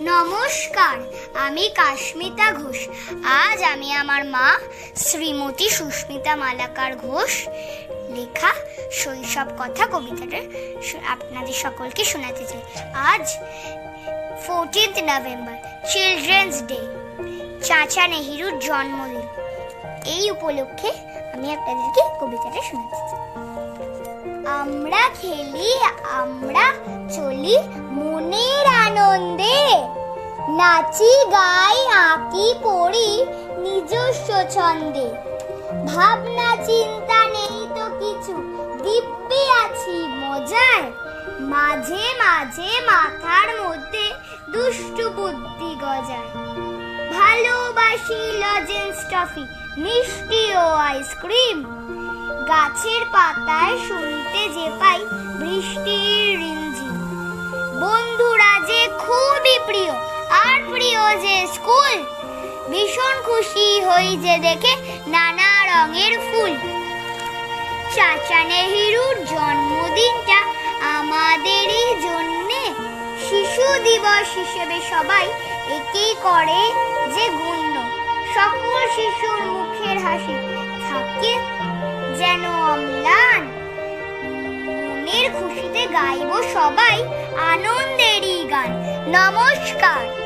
নমস্কার, আমি কাশ্মিতা ঘোষ। আজ আমি আমার মা শ্রীমতী সুস্মিতা মালাকার ঘোষ লেখা শৈশব কথা কবিতাটা আপনাদের সকলকে শোনাতে চাই। আজ ফোরটিন্থ নভেম্বর চিলড্রেন্স ডে চাচা নেহেরুর জন্মদিন। এই উপলক্ষে আমি আপনাদেরকে কবিতাটা শোনাতে চাই। আমরা খেলি, আমরা চলি আনন্দে নাচি, গাই, আঁকি, পড়ি, নিজস্ব ছন্দে। ভাবনা, চিন্তা নেই তো কিছু, দিব্যি আছি মজায়। মাঝে মাঝে মাথার মধ্যে দুষ্টু বুদ্ধি গজায়। ভালোবাসি লজেন্স টফি মিষ্টি ও আইসক্রিম গাছের পাতায় শুনতে যে পাই বৃষ্টির রিঞ্জি বন্ধুরা স্কুল। ভীষণ খুশি হই যে দেখে নানা রঙের ফুল। চাচা নেহেরুর জন্মদিনটা আমাদেরই জন্যে। শিশু দিবস হিসেবে সবাই একেই করে যে গণ্য। সকল শিশুর মুখের হাসি থাকে যেন অম্লান। মনের খুশিতে গাইব সবাই আনন্দেরই গান। নমস্কার।